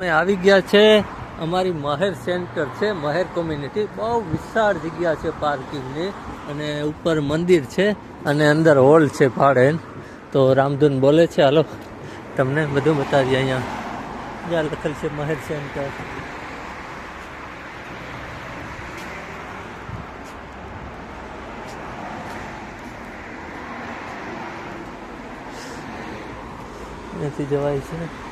અમે આવી ગયા છે. અમારી મહેર સેન્ટર છે. મહેર કોમ્યુનિટી. બહુ વિશાળ જગ્યા છે પાર્કિંગની અને ઉપર મંદિર છે અને અંદર હોલ છે ભાડે તો રામધૂન બોલે છે, હાલો, તમને બધું બતાવીએ અહીંયા. જ્યાં લખેલ છે મહેર સેન્ટર. અહીંથી જવાય છે.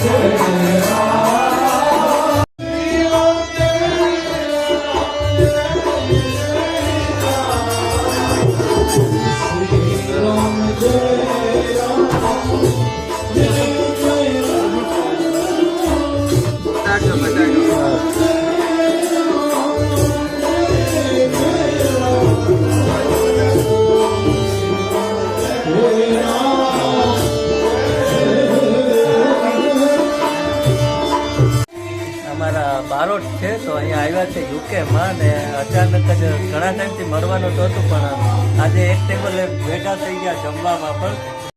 અમારા યુકેમાં ને અચાનક જ ઘણા ટાઈમથી મળવાનું તો હતું પણ આજે એક ટેબલે ભેગા થઈ ગયા જમવામાં પણ.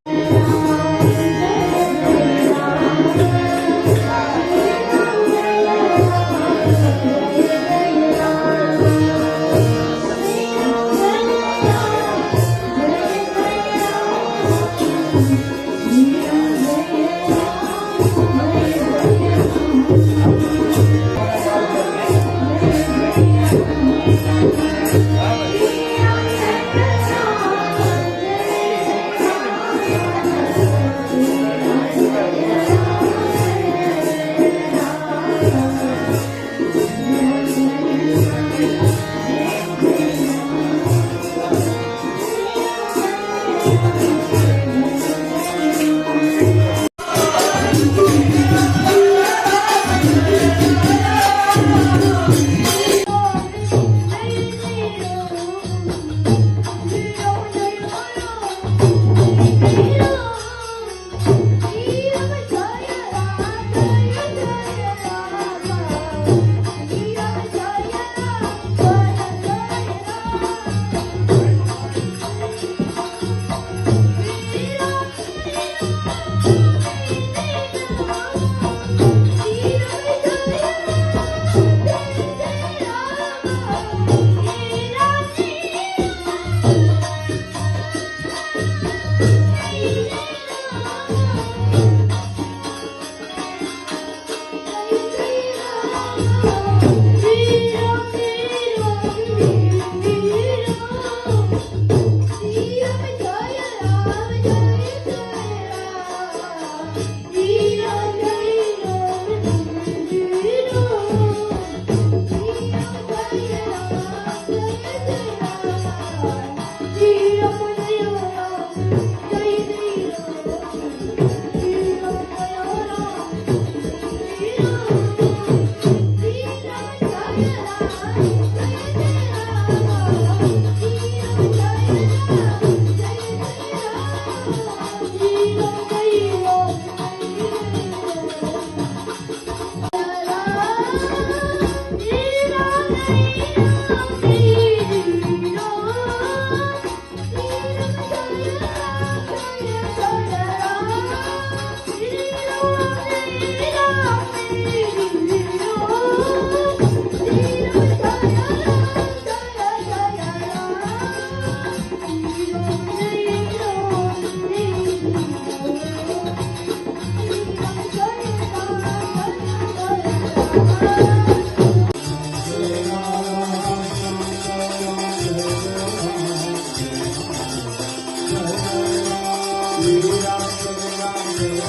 તો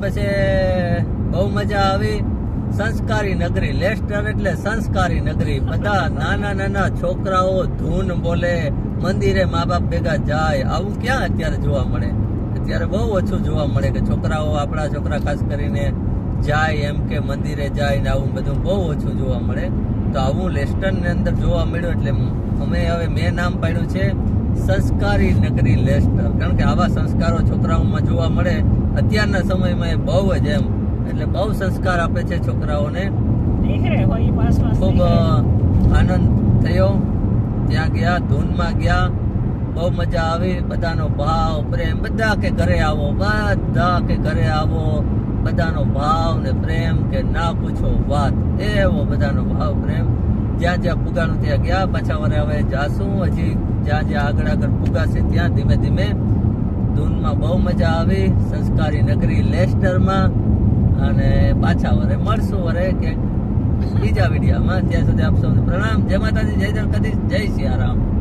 પછી બહુ મજા આવી. સંસ્કારી નગરી લેસ્ટર એટલે સંસ્કારી નગરી. બધા નાના નાના છોકરાઓ ધૂન બોલે, મંદિરે મા બાપ ભેગા જાય. આવું ક્યાં અત્યારે જોવા મળે? અત્યારે બહુ ઓછું જોવા મળે કે છોકરાઓ, આપણા છોકરા ખાસ કરીને જાય એમ કે મંદિરે જાય ને આવું બધું બહુ ઓછું જોવા મળે. તો આવું લેસ્ટરની અંદર જોવા મળ્યું એટલે અમે હવે મેં નામ પાડ્યું છે. સંસ્કારી નગરી લેસ્ટર કારણ કે આવા સંસ્કારો છોકરાઓમાં જોવા મળે અત્યારના સમયમાં એ બહુ જ એમ એટલે બહુ સંસ્કાર આપે છે છોકરાઓને. ખૂબ આનંદ થયો. ત્યાં ગયા ધૂનમાં ગયા. બહુ મજા આવી. બધાનો ભાવ પ્રેમ બધા કે ઘરે આવો બધા કે ઘરે આવો. બધાનો ભાવ ને પ્રેમ કે ના પૂછો વાત. એવો બધાનો ભાવ પ્રેમ. જ્યાં જ્યાં પુગાનું ત્યાં ગયા પાછા વરે હવે જાશું. હજી જ્યાં જ્યાં આગળ આગળ પુગાશે, ત્યાં ધીમે ધીમે ધૂનમાં બહુ મજા આવી. સંસ્કારી નગરી લેસ્ટરમાં. અને પાછા વરે મળશું વરે કે બીજા વિડીયામાં. ત્યાં સુધી આપ સૌને પ્રણામ. જય માતાજી, જય જલકદીશ જય સિયારામ.